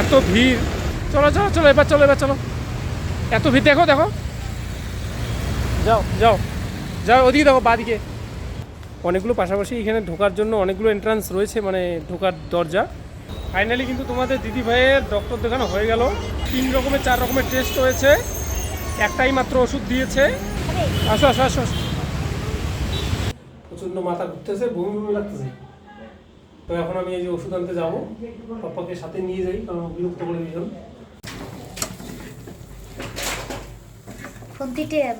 এত ভিড়। চলো চলো চলো, এবার চলো এবার চলো। এত ভিড়, দেখো দেখো। যাও যাও যাও, ওদিকে দেখো, বাদিকে। অনেকগুলো পাশাপাশি এখানে ঢোকার জন্য অনেকগুলো এন্ট্রান্স রয়েছে মানে ঢোকার দরজা। ফাইনালি কিন্তু তোমাদের দিদি ভাইয়ের ডক্টর দেখানো হয়ে গেল। তিন রকমের, চার রকমের টেস্ট হয়েছে। একটাই মাত্র ওষুধ দিয়েছে। আসো আসো আসো। প্রচণ্ড মাথা ঘুরতেছে, বমি বমি লাগতেছে। তো এখন আমি এই যে ওষুধ আনতে যাব। পাপ্পাকে সাথে নিয়ে যাই কারণ বিরক্ত করে ভীষণ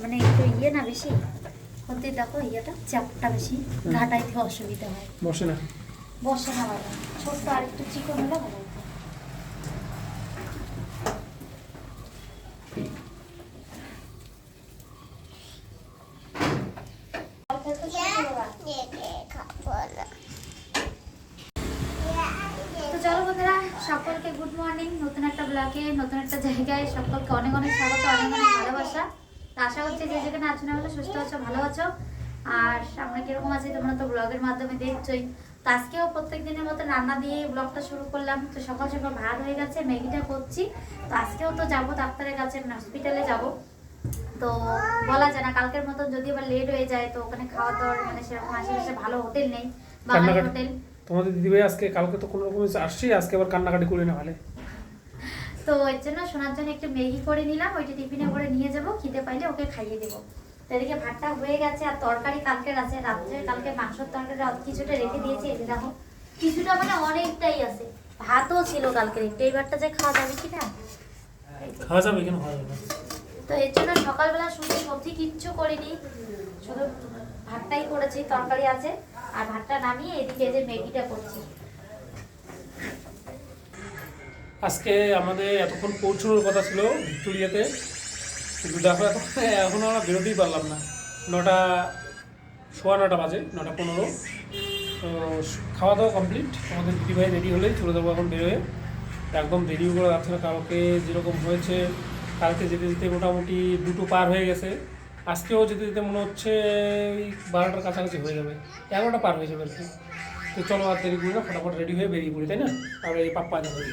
মানে একটু ইয়ে না বেশি? খন্তি দেখো ইয়েটা চাপটা বেশি। ঘাটাইতে অসুবিধা হয়। বসে না। বসে না ভালো ছোট্ট আর একটু চিকন হলে ভালো হতো তো চলো বন্ধুরা সকলকে গুড মর্নিং নতুন একটা ব্লগে নতুন একটা সকলকে অনেক অনেক স্বাগত অনেক অনেক ভালোবাসা। তো আশা করছি যে যেখানে আছো না হলে সুস্থ আছো ভালো আছো। আর আমরা কীরকম আছি তোমরা তো ব্লগের মাধ্যমে দেখছোই। তো আজকেও প্রত্যেক দিনের মতো রান্না দিয়ে ব্লগটা শুরু করলাম। তো সকাল সকাল ভাত হয়ে গেছে ম্যাগিটা করছি। তো আজকেও তো যাব ডাক্তারের কাছে হসপিটালে যাব। তো বলা যায় না কালকের মতন যদি আবার লেট হয়ে যায় তো ওখানে খাওয়া দাওয়ার মানে সেরকম আশেপাশে ভালো হোটেল নেই বাঙালি হোটেল তোমাদের দিদিভাই আজকে কালকে তো কোনো রকম আসছি আজকে আবার কান্নাকাটি করে না ভালে তো এর জন্য শোনার জন্য একটু ম্যাগি করে নিলাম ওইটা টিফিনে করে নিয়ে যাব খিদে পাইলে ওকে খাইয়ে দেবো। তো এদিকে ভাতটা হয়ে গেছে আর তরকারি কালকের আছে রাত্রে কালকে মাংসের তরকারি কিছুটা রেখে দিয়েছি এই দেখো কিছুটা মানে অনেকটাই আছে। ভাতও ছিল কালকের একটু এইবারটা যে খাওয়া যাবে কি না? খাওয়া যাবে কেন? খাওয়া যাবে। তো এর জন্য সকালবেলা শুধু সবজি কিচ্ছু করিনি শুধু ভাতটাই করেছি তরকারি আছে আর ভাতটা নামিয়ে এদিকে যে ম্যাগিটা করছি। আজকে আমাদের এতক্ষণ পৌঁছানোর কথা ছিল ভিক্টোরিয়াতে। কিন্তু দেখো, এখন এখন আমরা বেরোতেই পারলাম না। নটা, সোয়া নটা বাজে, নটা পনেরো। তো খাওয়া দাওয়া কমপ্লিট আমাদের দিদিভাই রেডি হলেই চলে যাব এখন বেরোয়। একদম দেরিও করে যাচ্ছে না কালকে যেরকম হয়েছে। কালকে যেতে যেতে মোটামুটি দুটো পার হয়ে গেছে। আজকেও যেতে যেতে মনে হচ্ছে বারোটার কাছাকাছি হয়ে যাবে। এগারোটা পার হয়ে যাবে আর কি। তো চলো আর দেরি করি না, ফটাফট রেডি হয়ে বেরিয়ে পড়ি, তাই না? আমরা এই পাপ্পা দিই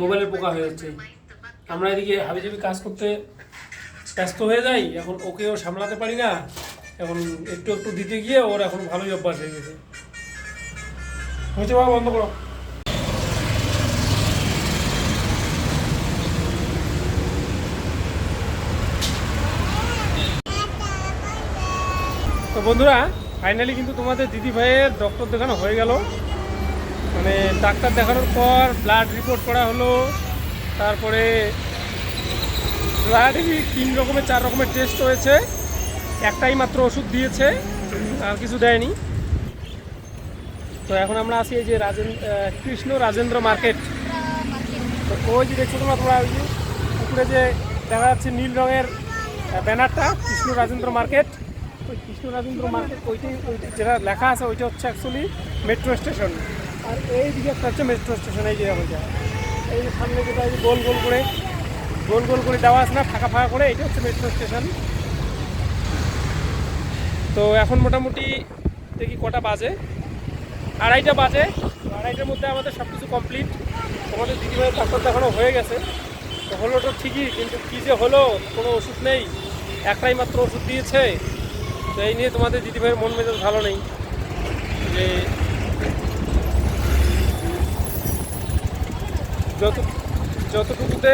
মোবাইলের পোকা হয়ে যাচ্ছে। আমরা এদিকে হাবিজাবি কাজ করতে ব্যস্ত হয়ে যাই, এখন ওকেও সামলাতে পারি না। এখন একটু একটু দিতে গিয়ে ওর এখন ভালোই অভ্যাস হয়ে গেছে। হয়েছে বাবা, বন্ধ করো। তো বন্ধুরা ফাইনালি কিন্তু তোমাদের দিদি ভাইয়ের ডক্টর দেখানো হয়ে গেল। মানে ডাক্তার দেখানোর পর ব্লাড রিপোর্ট করা হলো, তারপরে ব্লাড তিন রকমের, চার রকমের টেস্ট হয়েছে। একটাই মাত্র ওষুধ দিয়েছে, আর কিছু দেয়নি। তো এখন আমরা আছি এই যে রাজেন কৃষ্ণ রাজেন্দ্র মার্কেট। তো ওই যে দেখছ তোমরা তোমরা ওই যে উপরে যে দেখা যাচ্ছে নীল রঙের ব্যানারটা, কৃষ্ণ রাজেন্দ্র মার্কেট। ওই কৃষ্ণ রাজেন্দ্র মার্কেট ওইটাই ওইটা যেটা লেখা আছে, ওইটা হচ্ছে অ্যাকচুয়ালি মেট্রো স্টেশন আর এই দিকে একটা হচ্ছে মেট্রো স্টেশন এই যে ওইটা এই যে সামনে যেটা গোল গোল করে, গোল গোল করে দেওয়া আছে না, ফাঁকা ফাঁকা করে এটা হচ্ছে মেট্রো স্টেশন তো এখন মোটামুটি দেখি কটা বাজে। আড়াইটা বাজে আড়াইটার মধ্যে আমাদের সব কিছু কমপ্লিট তোমাদের দিদিভাইয়ের ডাক্তার দেখানো হয়ে গেছে। তো হলো তো ঠিকই, কিন্তু কী যে হলো, কোনো ওষুধ নেই। একটাই মাত্র ওষুধ দিয়েছে। তো এই নিয়ে তোমাদের দিদিভাইয়ের মন মেজাজ ভালো নেই। যে যত যতটুকুতে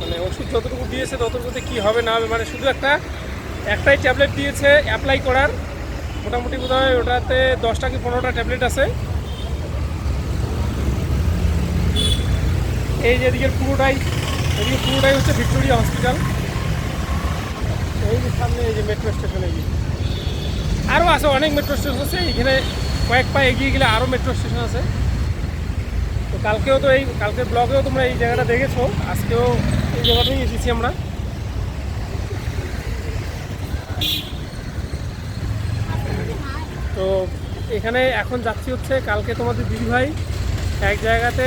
মানে ওষুধ যতটুকু দিয়েছে, ততটুকুতে কী হবে না হবে মানে শুধু একটা একটাই ট্যাবলেট দিয়েছে অ্যাপ্লাই করার। মোটামুটি বোধ হয় ওটাতে দশটা কি পনেরোটা ট্যাবলেট আছে। এই যে এদিকের পুরোটাই এদিকে পুরোটাই হচ্ছে ভিক্টোরিয়া হসপিটাল। এই যে সামনে এই যে মেট্রো স্টেশন, এই আরও আছে, অনেক মেট্রো স্টেশন আছে, এখানে কয়েক পা এগিয়ে গেলে আরও মেট্রো স্টেশন আছে। কালকেও তো এই কালকের ব্লগেও তোমরা এই জায়গাটা দেখেছ। আজকেও এই জায়গাটাই এসেছি আমরা। তো এখানে এখন যাচ্ছি হচ্ছে কালকে তোমাদের দিদিভাই এক জায়গাতে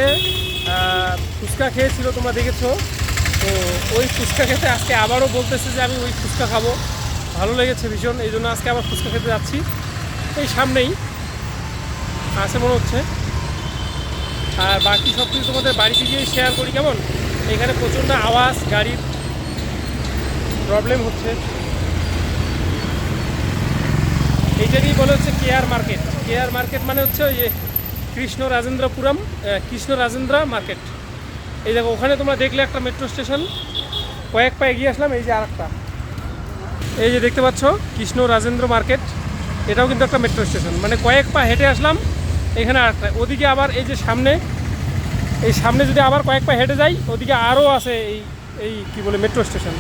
ফুচকা খেয়েছিল, তোমরা দেখেছ। তো ওই ফুচকা খেতে আজকে আবারও বলতেছে যে আমি ওই ফুচকা খাব। ভালো লেগেছে ভীষণ, এই জন্য আজকে আবার ফুচকা খেতে যাচ্ছি। এই সামনেই আছে মনে হচ্ছে। আর বাকি সব কিছু তোমাদের বাড়িতে গিয়ে শেয়ার করি, কেমন? এখানে প্রচণ্ড আওয়াজ, গাড়ির প্রবলেম হচ্ছে। এইটারই বলে হচ্ছে কেয়ার মার্কেট কেয়ার মার্কেট মানে হচ্ছে ওই কৃষ্ণ রাজেন্দ্রপুরম কৃষ্ণ রাজেন্দ্র মার্কেট এই দেখো, ওখানে তোমরা দেখলে একটা মেট্রো স্টেশন কয়েক পা এগিয়ে আসলাম, এই যে আর একটা এই যে দেখতে পাচ্ছ কৃষ্ণ রাজেন্দ্র মার্কেট এটাও কিন্তু একটা মেট্রো স্টেশন মানে কয়েক পা হেঁটে আসলাম, এখানে আর একটা ওদিকে আবার এই যে সামনে এই সামনে যদি আবার কয়েক পা হেঁটে যাই, ওদিকে আরও আছে এই এই কী বলে মেট্রো স্টেশন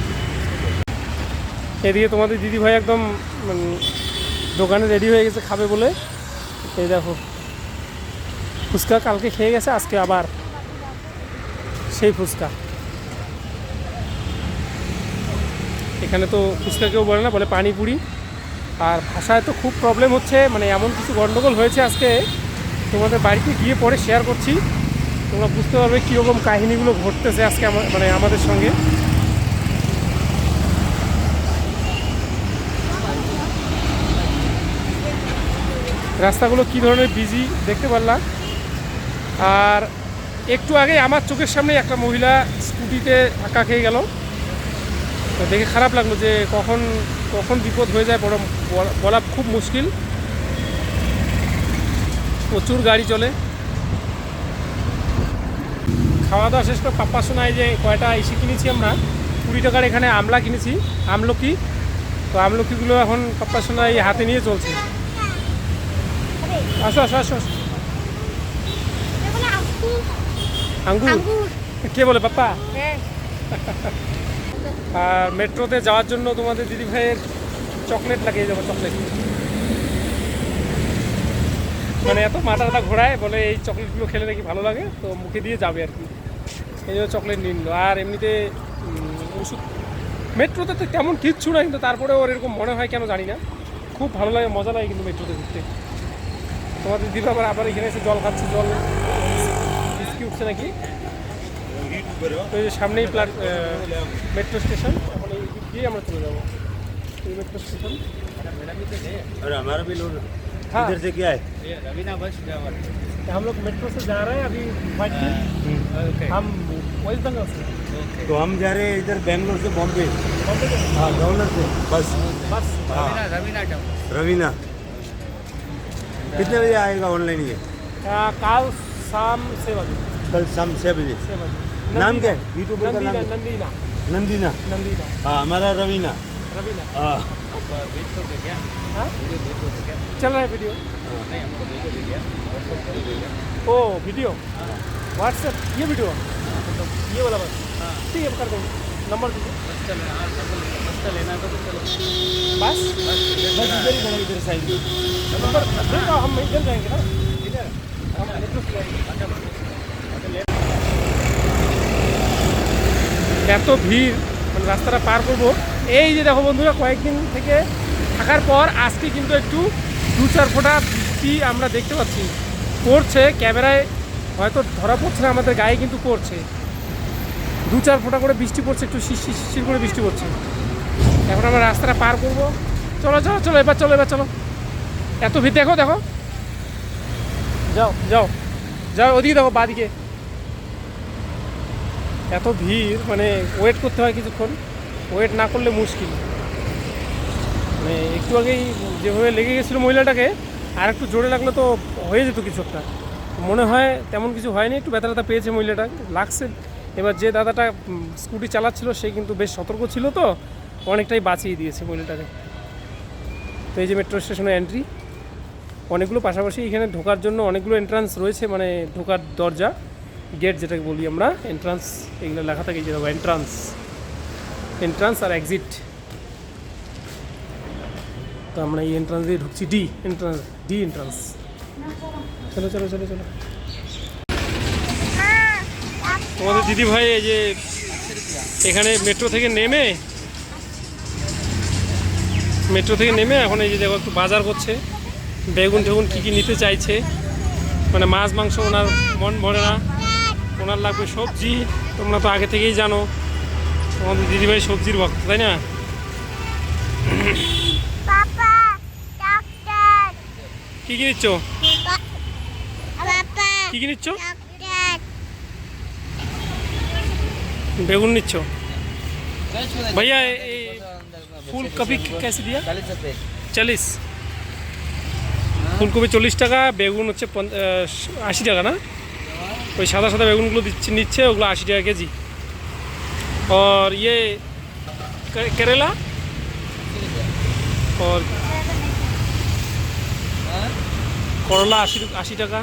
এদিকে তোমাদের দিদি ভাই একদম দোকানে রেডি হয়ে গেছে খাবে বলে। এই দেখো, ফুচকা কালকে খেয়ে গেছে, আজকে আবার সেই ফুচকা। এখানে তো ফুচকা কেউ বলে না, বলে পানিপুরি। আর ভাষায় তো খুব প্রবলেম হচ্ছে মানে এমন কিছু গণ্ডগোল হয়েছে আজকে। তোমাদের বাড়িতে গিয়ে পরে শেয়ার করছি। তোমরা বুঝতে পারবে কীরকম কাহিনিগুলো ঘটতেছে আজকে আমা- মানে আমাদের সঙ্গে। রাস্তাগুলো কী ধরনের বিজি দেখতে পারলাম। আর একটু আগে আমার চোখের সামনে একটা মহিলা স্কুটিতে ধাক্কা খেয়ে গেল। তো দেখে খারাপ লাগল যে কখন কখন বিপদ হয়ে যায় বড়, বলা খুব মুশকিল। প্রচুর গাড়ি চলে। খাওয়া দাওয়া শেষ করে পাপ্পা শোনায় যে কয়টা এসে কিনেছি আমরা কুড়ি টাকার এখানে আমলা কিনেছি আমলকি। তো আমলকিগুলো এখন পাপ্পা শোনায় হাতে নিয়ে চলছে। আসো আসো আসো আসো। আঙ্গুর। কে বলে পাপ্পা? আর মেট্রোতে যাওয়ার জন্য তোমাদের দিদি ভাইয়ের চকলেট লাগিয়ে যাব চকলেট। মানে এত মাথাটা ঘোরায়, বলে এই চকলেটগুলো খেলে নাকি ভালো লাগে, তো মুখে দিয়ে যাবে আর কি। এই জন্য চকলেট নিল। আর এমনিতে ওষুধ, মেট্রোতে তো তেমন কিচ্ছু না কিন্তু তারপরে ওর এরকম মনে হয় কেন জানি না। খুব ভালো লাগে, মজা লাগে কিন্তু মেট্রোতে ঘুরতে। তোমাদের দিদি আবার আবার এখানে এসে জল খাচ্ছে, জল বিস্কি উঠছে নাকি? সামনেই প্লাট মেট্রো স্টেশন, এখন এই দিক আমরা চলে যাব। Metro station. हाँ। इधर से क्या है? रवीना बस ड्राइवर हम लोग मेट्रो से जा रहे हैं अभी व्हाइट हम्म। ओके हम वेस्ट बंगाल से। तो हम जा रहे हैं इधर बैंगलोर से बॉम्बे बॉम्बे हाँ गवर्नर से। बस। बस। हाँ। रवीना रवीना। कितने बजे आएगा ऑनलाइन ये? कल शाम छः बजे। कल शाम छः बजे। नाम क्या है? यूट्यूबर का नाम नंदीना नंदीना। नंदीना। नंदीना। हाँ हमारा रवीना। रवीना। हाँ। वेट करोगे क्या हाँ वीडियो वेट करोगे क्या चल रहा है वीडियो नहीं हमको वीडियो दे दिया व्हाट्सएप कर दीजिएगा ओ वीडियो व्हाट्सएप ये वीडियो ये वाला बस ठीक है कर देंगे नंबर दीजिए बस चल हाँ बस का लेना तो चलो बस बस बस इधर ही खड़ा इधर साइड में नंबर दे दो, हम इधर जाएंगे ना इधर हम मेट्रो से जाएंगे अच्छा अच्छा ले এত ভিড় মানে রাস্তাটা পার করবো এই যে দেখো বন্ধুরা কয়েকদিন থেকে থাকার পর আজকে কিন্তু একটু দু চার ফোঁটা বৃষ্টি আমরা দেখতে পাচ্ছি। পড়ছে, ক্যামেরায় হয়তো ধরা পড়ছে না, আমাদের গায়ে কিন্তু পড়ছে। দু চার ফোঁটা করে বৃষ্টি পড়ছে, একটু শিশির শিশির করে বৃষ্টি পড়ছে। এখন আমরা রাস্তাটা পার করব। চলো চলো চলো, এবার চলো এবার চলো। এত ভিড় দেখো দেখো। যাও যাও যাও, ওদিকে দেখো, বাদিকে। এত ভিড় মানে ওয়েট করতে হয় কিছুক্ষণ। ওয়েট না করলে মুশকিল। মানে একটু আগেই যেভাবে লেগে গেছিল মহিলাটাকে, আর একটু জোরে লাগলে তো হয়ে যেত কিছু একটা। মনে হয় তেমন কিছু হয়নি, একটু ব্যথা ব্যথা পেয়েছে মহিলাটা, লাগছে। এবার যে দাদাটা স্কুটি চালাচ্ছিল, সে কিন্তু বেশ সতর্ক ছিল তো, অনেকটাই বাঁচিয়ে দিয়েছে মহিলাটাকে। তো এই যে মেট্রো স্টেশনে এন্ট্রি অনেকগুলো পাশাপাশি এখানে ঢোকার জন্য অনেকগুলো এন্ট্রান্স রয়েছে মানে ঢোকার দরজা গেট যেটাকে বলি আমরা এন্ট্রান্স এগুলো লেখা থাকে যে এন্ট্রান্স এন্ট্রান্স আর এক্সিট তো আমরা এই এন্ট্রান্স দিয়ে ঢুকছি ডি এন্ট্রান্স ডি এন্ট্রান্স চলো চলো চলো চলো। তোমাদের দিদি ভাই এই যে এখানে মেট্রো থেকে নেমে মেট্রো থেকে নেমে এখন এই যে দেখো একটু বাজার করছে বেগুন টেগুন কী কী নিতে চাইছে? মানে মাছ, মাংস ওনার মন ভরে না। ওনার লাগবে সবজি, তোমরা তো আগে থেকেই জানো। তোমাদের দিদিভাই সবজির ভক্ত, তাই না? কি কি নিচ্ছ? কি কি নিচ্ছ? বেগুন নিচ্ছ? ভাইয়া ফুল কপি কেসে দিয়া? চল্লিশ। ফুলকপি চল্লিশ টাকা বেগুন হচ্ছে আশি টাকা না? ওই সাদা সাদা বেগুনগুলো দিচ্ছে নিচ্ছে ওগুলো আশি টাকা কেজি। ওর ইয়ে करेला और করলা আশি আশি টাকা।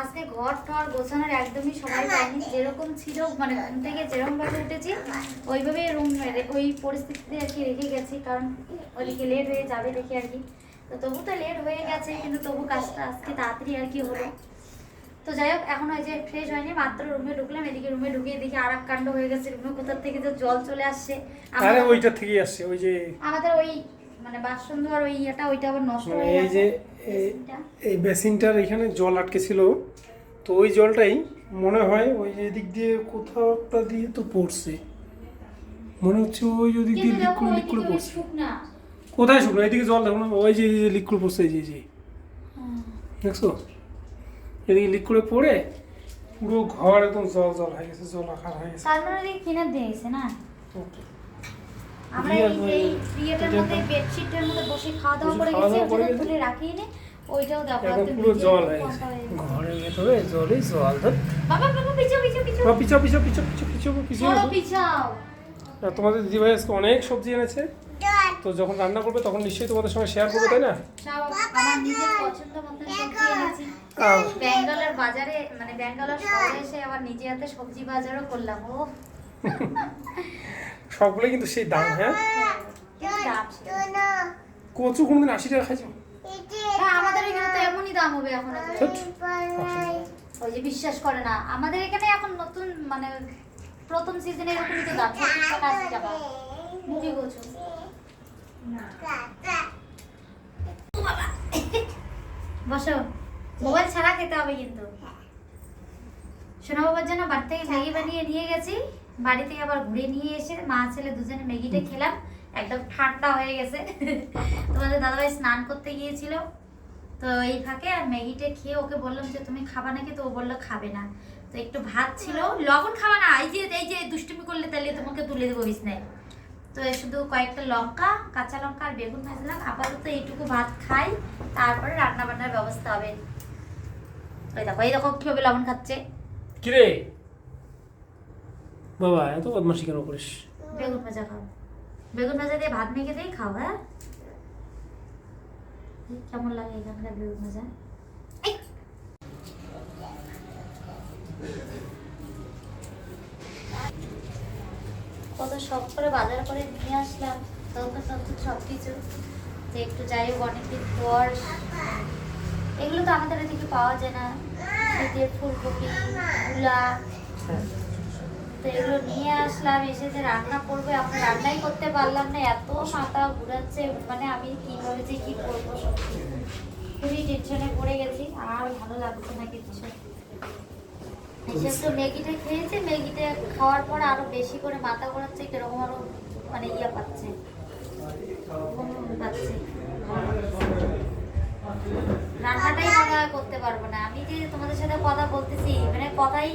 আজকে ঘর টর গোছানোর একদমই সময় পাইনি। যেরকম ছিল মানে ঘুম থেকে যেরকম ভাবে উঠেছি ওইভাবে রুম ওই পরিস্থিতিতে আর কি রেখে গেছি কারণ ওদিকে লেট হয়ে যাবে দেখি আর কি। তো তবু তো লেট হয়ে গেছে কিন্তু তবু কাজটা আজকে তাড়াতাড়ি আর কি হলো। তো যাই হোক এখন ওই যে ফ্রেশ হয়নি মাত্র রুমে ঢুকলাম এদিকে রুমে ঢুকিয়ে দেখি আর এক কাণ্ড হয়ে গেছে রুমে কোথার থেকে যে জল চলে আসছে। আরে ওইটা থেকেই আসছে ওই যে আমাদের ওই মানে বাসন ধোয়ার ওই ইয়েটা ওইটা আবার নষ্ট মানে হয়ে এই যে এই- বেসিনটার এখানে জল আটকে ছিল তো ওই জলটাই মনে হয় ওই যে দিক দিয়ে কোথাও একটা দিয়ে তো পড়ছে। মনে হচ্ছে ওই যে দিক দিয়ে লিকুইড ওইদিকে লিকুইড ওই পড়ছে। কোথায় শুকনো? এদিকে জল দেখো না ওই যে লিকুইড পড়ছে যে এই যে। দেখছ? এদিকে লিক করে পড়ে পুরো ঘর একদম জল জল হয়ে গেছে জল আকার হয়ে গেছে। তার মানে কিনে দিয়েছে না? আমরা এই এটা- মধ্যে বেডশিটের মধ্যে বসে খাওয়া দাওয়া করে গেছি ওটা। তুলে রাখিয়ে নি ওইটাও দেখো পুরো জল হয়ে গেছে। ঘরের ভেতরে জলে জল ধর। বাবা বাবা পিছাও পিছাও পিছাও। বাবা, পিছাও পিছাও পিছাও পিছাও পিছাও পিছিয়ে চলো আসো। পিছাও। আর তোমাদের দিদিভাই আজকে অনেক সবজি এনেছে। তো যখন রান্না করবে তখন নিশ্চয়ই তোমাদের সঙ্গে শেয়ার করবে তাই না? আমার নিজের পছন্দ মতো সবজি এনেছি আহ, ব্যাঙ্গালোর বাজারে মানে ব্যাঙ্গালোর শহরে এসে আবার নিজে হাতে সবজি বাজারও করলাম ও সবগুলোই কিন্তু সেই দাম হ্যাঁ। কচু কোনদিন আশি টাকা খাইছো? হ্যাঁ আমাদের এখানে তো এমনই দাম হবে এখন ওই যে বিশ্বাস করে না আমাদের এখানে এখন নতুন মানে প্রথম সিজনে এরকমই তো দাম টাকা আশি টাকা। মুখে গোছো বসো। মোবাইল ছাড়া খেতে হবে কিন্তু। সোনা বাবার জন্য বাড়ি থেকে ম্যাগি বানিয়ে নিয়ে গেছি। বাড়ি থেকে আবার ঘুরে নিয়ে এসে মা ছেলে দুজনে ম্যাগিটা খেলাম। একদম ঠান্ডা হয়ে গেছে। তোমাদের দাদাভাই স্নান করতে গিয়েছিল। তো এই ফাঁকে আর ম্যাগিটা খেয়ে ওকে বললাম যে, তুমি খাবা নাকি? তো ও বলল, খাবে না। তো একটু ভাত ছিল। লবণ খাবা না। এই যে এই যে, দুষ্টুমি করলে তাহলে তোমাকে তুলে দেবো বিছনায়। তো শুধু কয়েকটা লঙ্কা, কাঁচা লঙ্কা আর বেগুন ভাজলাম। আপাতত এইটুকু ভাত খাই। তারপরে রান্না বান্নার ব্যবস্থা হবে। ওই দেখো এই দেখো কীভাবে লবণ খাচ্ছে। কিরে? বাবা এত বদমাসি কেন করিস? বেগুন ভাজা খাও। বেগুন ভাজা দিয়ে ভাত মেখে দিয়ে খাও হ্যাঁ? কেমন লাগে এখানকার বেগুন ভাজা? কত শখ করে বাজার করে নিয়ে আসলাম নতুন নতুন সব কিছু তো একটু যাই হোক অনেকদিন পর। এগুলো তো আমাদের এদিকে পাওয়া যায় না। শীতের ফুলকপি, মূলা, তো এগুলো নিয়ে আসলাম, এসে যে রান্না করবে, আমরা রান্নাই করতে পারলাম না, এত মাথা ঘুরাচ্ছে মানে আমি কীভাবে যে কি করব সত্যি। খুবই টেনশনে পড়ে গেছি, আর ভালো লাগছে না কিছু। এসে তো ম্যাগিটা খেয়েছে, ম্যাগিটা খাওয়ার পর আরও বেশি করে মাথা ঘোরাচ্ছে, কীরকম আরও মানে ইয়া পাচ্ছে পাচ্ছে। রান্নাটাই মনে করতে পারব না। আমি যে তোমাদের সাথে কথা বলতেছি মানে কথাই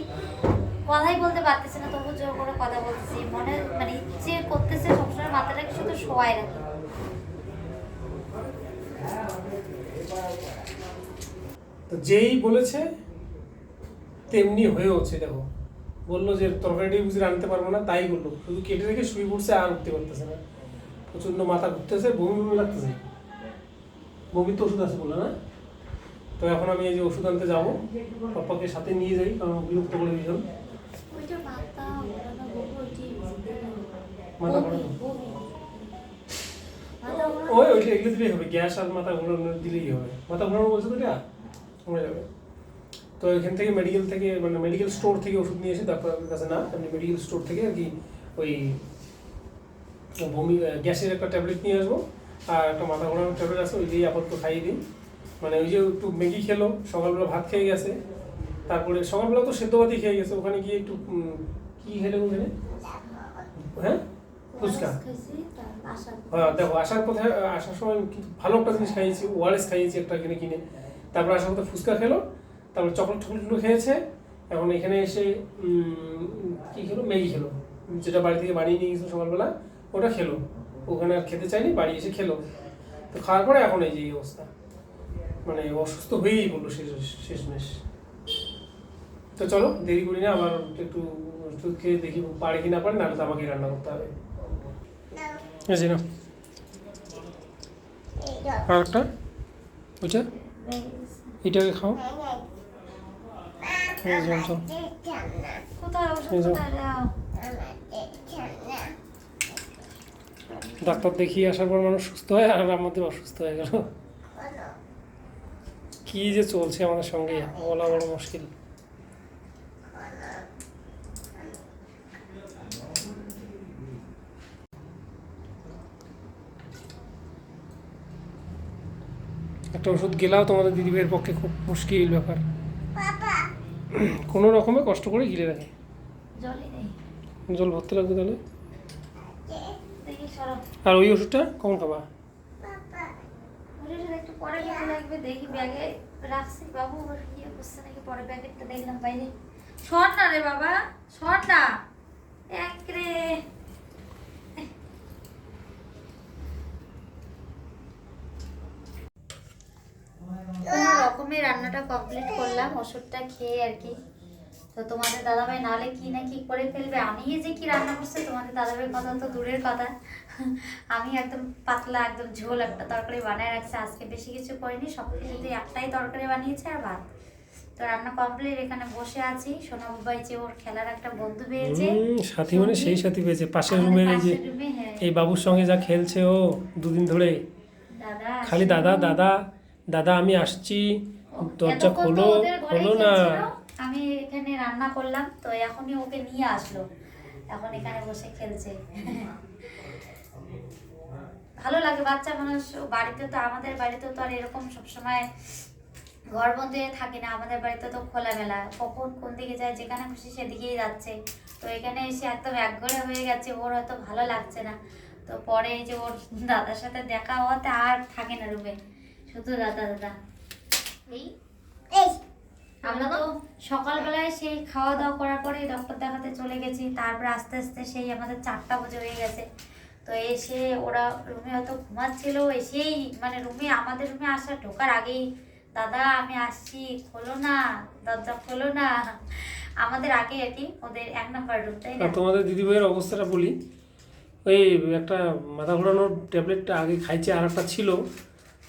কথাই বলতে পারতেছি না, তবু জোর করে কথা বলতেছি। মনে মানে ইচ্ছে করতেছে সবসময় মাথাটাকে শুধু শোয়াই রাখি। যেই বলেছে, তেমনি হয়েওছে, দেখো। বলল যে, তরকারিটি বুঝে রানতে পারব না, তাই বলল। শুধু কেটে রেখে শুয়ে পড়ছে আর উঠতে পারতেছে না। প্রচণ্ড মাথা ঘুরতেছে, বমি বমি লাগতেছে। বমির তো ওষুধ আছে বলল না? তো এখন আমি এই যে ওষুধ আনতে যাব। পাপ্পাকে সাথে নিয়ে যাই কারণ বিরক্ত করে দিলাম। মাথা ওই ওইটা এগুলো দিলেই হবে গ্যাস আর মাথা ঘোরানো দিলেই হবে। মাথা ঘোরানো বলছে তো এটা? কমে যাবে। তো এখান থেকে মেডিকেল থেকে মানে মেডিকেল স্টোর থেকে ওষুধ নিয়ে এসে ডাক্তারের কাছে না এমনি মেডিকেল স্টোর থেকে আর কি ওই বমি গ্যাসের একটা ট্যাবলেট নিয়ে আসব আর একটা মাথা ঘোরানোর ট্যাবলেট আছে ওই দিয়ে আপাতত খাইয়ে দিই। মানে ওই যে একটু ম্যাগি খেলো সকালবেলা ভাত খেয়ে গেছে। তারপরে সকালবেলা তো সেদ্ধ ভাতই খেয়ে গেছে ওখানে গিয়ে একটু কি খেলে ওখানে? হ্যাঁ? ফুচকা। হ্যাঁ দেখো আসার পথে আসার সময় ভালো একটা জিনিস খাইয়েছি ওয়ারেস খাইয়েছি একটা কিনে কিনে। তারপর আসার মতো ফুচকা খেলো তারপর চকলেট টকলেটগুলো খেয়েছে। এখন এখানে এসে কি খেলো? ম্যাগি খেলো। যেটা বাড়ি থেকে বানিয়ে নিয়ে গেছিল সকালবেলা ওটা খেলো। ওখানে আর খেতে চাইনি বাড়ি এসে খেলো। তো খাওয়ার পরে এখন এই যে অবস্থা। মানে অসুস্থ হয়েই পড়ল শেষ শেষমেশ। তো চলো দেরি করি না আবার একটু ওষুধ খেয়ে দেখি পারে কি না পারে নাহলে তো আমাকে রান্না করতে হবে। এই যে নাও। আর একটা? ওইটা? এটাকে খাও। ডাক্তার দেখিয়ে আসার পর মানুষ সুস্থ হয় আর আমাদের অসুস্থ হয়ে গেল। কি যে চলছে আমাদের সঙ্গে বলা বড় মুশকিল। একটা ওষুধ গেলাও তোমাদের দিদিভাইয়ের পক্ষে খুব মুশকিল ব্যাপার। কোনো রকমে কষ্ট করে গিলে রাখে। জল ভরতে লাগবে তাহলে? আর ওই ওষুধটা কখন খাবা? একটু ইয়ে রকমের রান্নাটা কমপ্লিট করলাম, ওষুধটা খেয়ে আর কি। তো তোমাদের দাদাভাই নাহলে কি না কি করে ফেলবে? আমি যে কি রান্না করছে, তোমাদের দাদাভাইয়ের কথা তো দূরের কথা। আমি একদম পাতলা একদম ঝোল একটা তরকারি বানায় রাখছি। আজকে বেশি কিছু করিনি সব কিছুতে একটাই তরকারি বানিয়েছে আর ভাত। তো রান্না কমপ্লিট এখানে বসে আছি। সোনা বাবাই যে ওর খেলার একটা বন্ধু পেয়েছে। সাথী মানে সেই সাথী পেয়েছে। পাশের রুমের এই যে হ্যাঁ। এই বাবুর সঙ্গে যা খেলছে ও দুদিন ধরে। দাদা খালি দাদা দাদা দাদা আমি আসছি। দরজা খোলো খোলো না। আমি এখানে রান্না করলাম তো এখনই ওকে নিয়ে আসলো। এখন এখানে বসে খেলছে। ভালো লাগে বাচ্চা মানুষ বাড়িতে তো আমাদের বাড়িতে তো আর এরকম সবসময় ঘর বন্ধ হয়ে থাকে না আমাদের বাড়িতে তো খোলামেলা। কখন কোন দিকে যায় যেখানে খুশি সেদিকেই যাচ্ছে। তো এখানে এসে একদম একঘরে হয়ে গেছে ওর হয়তো ভালো লাগছে না। তো পরে এই যে ওর দাদার সাথে দেখা হওয়াতে আর থাকে না রুমে। শুধু দাদা দাদা। এই আমরা তো সকালবেলায় সেই খাওয়া দাওয়া করার পরে ডক্টর দেখাতে চলে গেছি তারপরে আস্তে আস্তে সেই আমাদের চারটা বাজে হয়ে গেছে। তো এসে ওরা রুমে হয়তো ঘুমাচ্ছিল এসেই মানে রুমে আমাদের রুমে আসা ঢোকার আগেই দাদা আমি আসছি খোলো না দরজা খোলো না। আমাদের আগে এটি ওদের এক নাম্বার রুম তাই না? আর তোমাদের দিদিভাইয়ের অবস্থাটা বলি ওই একটা মাথা ঘোরানোর ট্যাবলেটটা আগে খাইছে আর একটা ছিল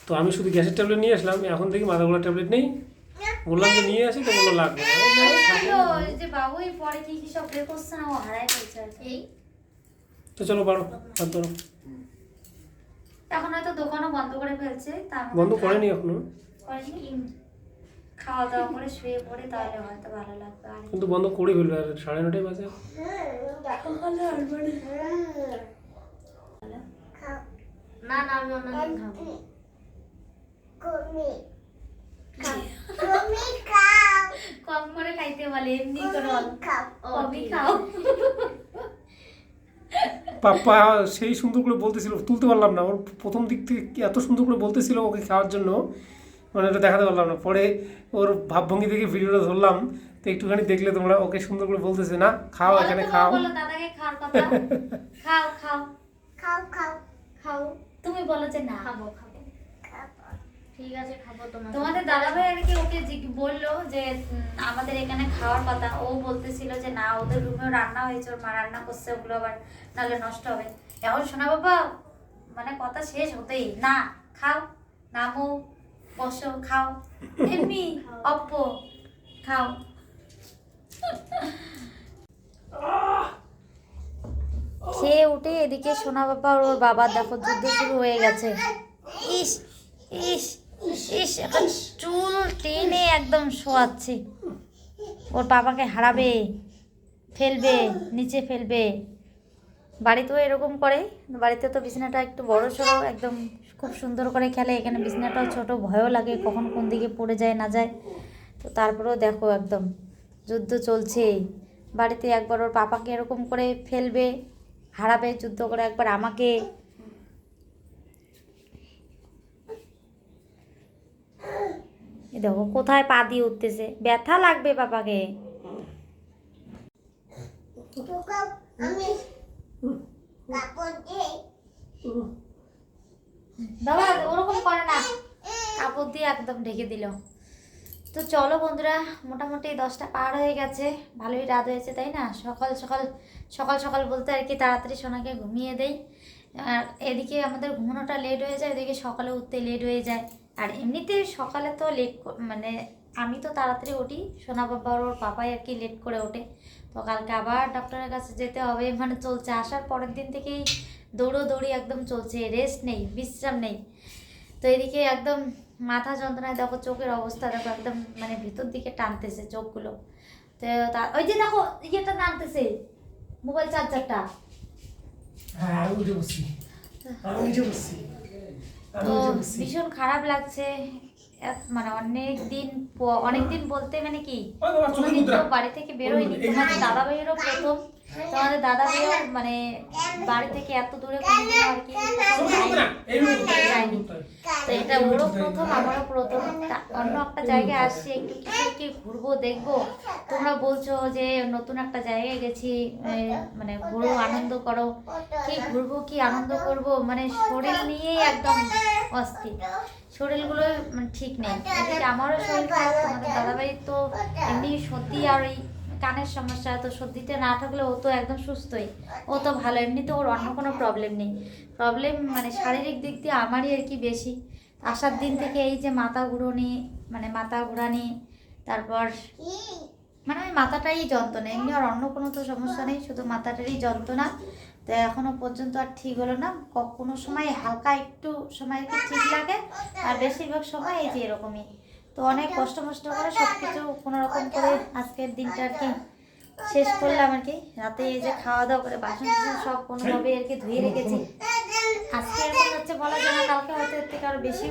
তো আমি শুধু গ্যাসের ট্যাবলেট নিয়ে আসলাম এখন দেখি মাথা ঘোরার ট্যাবলেট নেই। বললাম যে নিয়ে আসি তো বলল লাগবে এই যে বাবুই পরে কি কি সব বের করছে না ও হারাই ফেলছে আর কি। তো চলো বাড়ো হাত ধরো। এখন হয়তো দোকানও বন্ধ করে ফেলছে বন্ধ করেনি এখনও? করেনি? খাওয়া দাওয়া করে শুয়ে পড়ে তাহলে হয়তো ভালো লাগবে কিন্তু বন্ধ করে ফেলবে আর সাড়ে নটায় বাজে? না না আমি অন্যদিন খাব। কম করে খাইতে বলে এমনি করে কমই খাও। পাপ্পা সেই সুন্দর করে বলতেছিল তুলতে পারলাম না। ওর প্রথম দিক থেকে এত সুন্দর করে বলতেছিল ওকে খাওয়ার জন্য মানে ওটা দেখাতে পারলাম না। পরে ওর ভাবভঙ্গি দেখে ভিডিওটা ধরলাম তো একটুখানি দেখলে তোমরা ওকে সুন্দর করে বলতেছে না খাও এখানে খাও। খাও খাও। খাও খাও। খাও। তুমি বলো যে না। খাব খাব। ঠিক আছে খাব তোমার তোমাদের দাদাভাই আর কি ওকে বলল যে আমাদের এখানে খাওয়ার কথা। ও বলতেছিল যে না ওদের রুমেও রান্না হয়েছে ওর মা রান্না করছে ওগুলো আবার নাহলে নষ্ট হবে। এখন শোনা বাবা মানে কথা শেষ হতেই। না খাও নামো বসো খাও। এমনি অপ্প খাও। খেয়ে উঠে এদিকে সোনা বাবা ওর বাবার দেখো যুদ্ধ শুরু হয়ে গেছে। ইস ইস। ইস এখন চুল টেনে একদম শোয়াচ্ছে। ওর বাবাকে হারাবে ফেলবে নিচে ফেলবে। বাড়িতেও এরকম করে বাড়িতে তো বিছানাটা একটু বড় সড়ো একদম খুব সুন্দর করে খেলে। এখানে বিছানাটাও ছোট ভয়ও লাগে কখন কোন দিকে পড়ে যায় না যায়। তো তারপরেও দেখো একদম যুদ্ধ চলছে। বাড়িতে একবার ওর পাপাকে এরকম করে ফেলবে হারাবে যুদ্ধ করে একবার আমাকে দেখো কোথায় পা দিয়ে উঠতেছে? ব্যথা লাগবে বাবাকে। বাবা ওরকম করে না। কাপড় দিয়ে একদম ঢেকে দিল। তো চলো বন্ধুরা মোটামুটি দশটা পার হয়ে গেছে। ভালোই রাত হয়েছে তাই না? সকাল সকাল সকাল সকাল বলতে আর কি তাড়াতাড়ি সোনাকে ঘুমিয়ে দেই। আর এদিকে আমাদের ঘুমানোটা লেট হয়ে যায়, এদিকে সকালে উঠতে লেট হয়ে যায়। আর এমনিতে সকালে তো লেট মানে আমি তো তাড়াতাড়ি উঠি, সোনা বাবার ওর পাপাই আর কি লেট করে ওঠে। তো কালকে আবার ডক্টরের কাছে যেতে হবে মানে চলছে, আসার পরের দিন থেকেই দৌড়ো দৌড়ি একদম চলছে রেস্ট নেই, বিশ্রাম নেই। তো এদিকে একদম মাথা যন্ত্রণায় দেখো, চোখের অবস্থা দেখো, একদম মানে ভিতর দিকে টানতেছে চোখগুলো। তো তা ওই যে দেখো, ইয়েটা টানতেছে মোবাইল চার্জারটা হ্যাঁ উঠে বসছি আমি উঠে বসছি তো ভীষণ খারাপ লাগছে। মানে অনেক দিন অনেক দিন বলতে মানে কি কোনোদিন তো বাড়ি থেকে বেরোয়নি। তোমাদের দাদা ভাইয়েরও প্রথম। তোমাদের দাদা ভাইয়ের মানে বাড়ি থেকে এত দূরে কোনোদিন আর কি কোথাও চোখের যায়নি। মুদ্রা, এই মুদ্রা, এই যায়নি। মুদ্রা। তো এটা ওরও প্রথম, আমারও প্রথম। অন্য একটা জায়গায় আসছি, একটু কি ঘুরবো, দেখব। তোমরা বলছো যে নতুন একটা জায়গায় গেছি মানে ঘুরো, আনন্দ করো। কি ঘুরবো, কি আনন্দ করব? মানে শরীর নিয়েই একদম অস্থির। শরীরগুলো মানে ঠিক নেই। এদিকে আমারও শরীর খারাপ, তোমাদের দাদাভাইয়ের তো এমনি সত্যি আর ওই কানের সমস্যা, তো সর্দিতে না থাকলে ও তো একদম সুস্থই। ও তো ভালো, এমনিতে ওর অন্য কোনো প্রবলেম নেই। প্রবলেম মানে শারীরিক দিক দিয়ে আমারই আর কি বেশি। আসার দিন থেকে এই যে মাথা ঘুরোনি মানে মাথা ঘুরানি, তারপর মানে ওই মাথাটাই যন্ত্রণা, এমনি আর অন্য কোনো তো সমস্যা নেই, শুধু মাথাটারই যন্ত্রণা। তো এখনও পর্যন্ত আর ঠিক হলো না কোনো সময় হালকা একটু সময় ঠিক লাগে, আর বেশিরভাগ সময় এই যে এরকমই। তো অনেক কষ্ট মষ্ট করে সব কিছু কোনো রকম করে আজকের দিনটা আর কি শেষ করলাম আর কি। রাতে এই যে খাওয়া দাওয়া করে বাসন সব কোনোভাবে আর কি ধুয়ে রেখেছি। আজকে এরকম হচ্ছে বলা যায় না, কালকে হয়তো এর থেকে আরও কিছু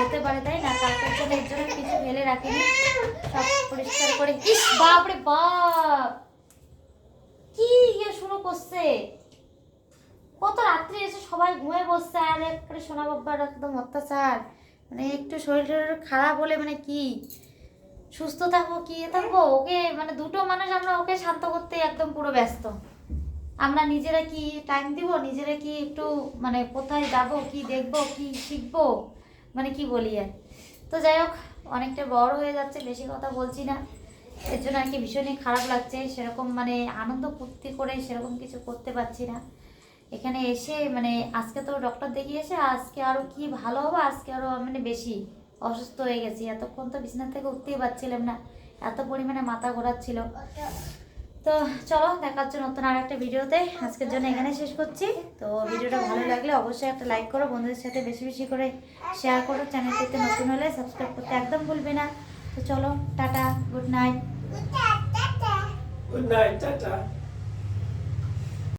হতে পারে, তাই না? কালকের জন্য এর জন্য কিছু ফেলে রাখিনি। সব পরিষ্কার করে ইস, বাপরে বাপ! কি ইয়ে শুরু করছে? কত রাত্রি এসে সবাই ঘুমিয়ে বসছে আর একবারে সোনা বাবার একদম অত্যাচার। মানে একটু শরীর খারাপ হলে মানে কি? সুস্থ থাকব, কি এ থাকব? ওকে মানে দুটো মানুষ আমরা ওকে শান্ত করতে একদম পুরো ব্যস্ত। আমরা নিজেরা কি টাইম দিব? নিজেরা কি একটু মানে কোথায় যাব? কি দেখব? কি শিখব? মানে কি বলি আর? তো যাই হোক, অনেকটা বড় হয়ে যাচ্ছে, বেশি কথা বলছি না। এর জন্য আর কি ভীষণই খারাপ লাগছে। সেরকম মানে আনন্দ ফুর্তি করে সেরকম কিছু করতে পারছি না। এখানে এসে মানে আজকে তো ডক্টর দেখিয়ে এসে আজকে আরও কি ভালো হব? আজকে আরও মানে বেশি অসুস্থ হয়ে গেছি। এতক্ষণ তো বিছানা থেকে উঠতেই পারছিলাম না। এত পরিমাণে মাথা ঘোরাচ্ছিল। তো চলো, দেখার জন্য নতুন আর একটা ভিডিওতে আজকের জন্য এখানে শেষ করছি। তো ভিডিওটা ভালো লাগলে অবশ্যই একটা লাইক করো, বন্ধুদের সাথে বেশি বেশি করে শেয়ার করো চ্যানেলটিতে নতুন হলে সাবস্ক্রাইব করতে একদম ভুলবে না। তো চলো, tata good night good night tata.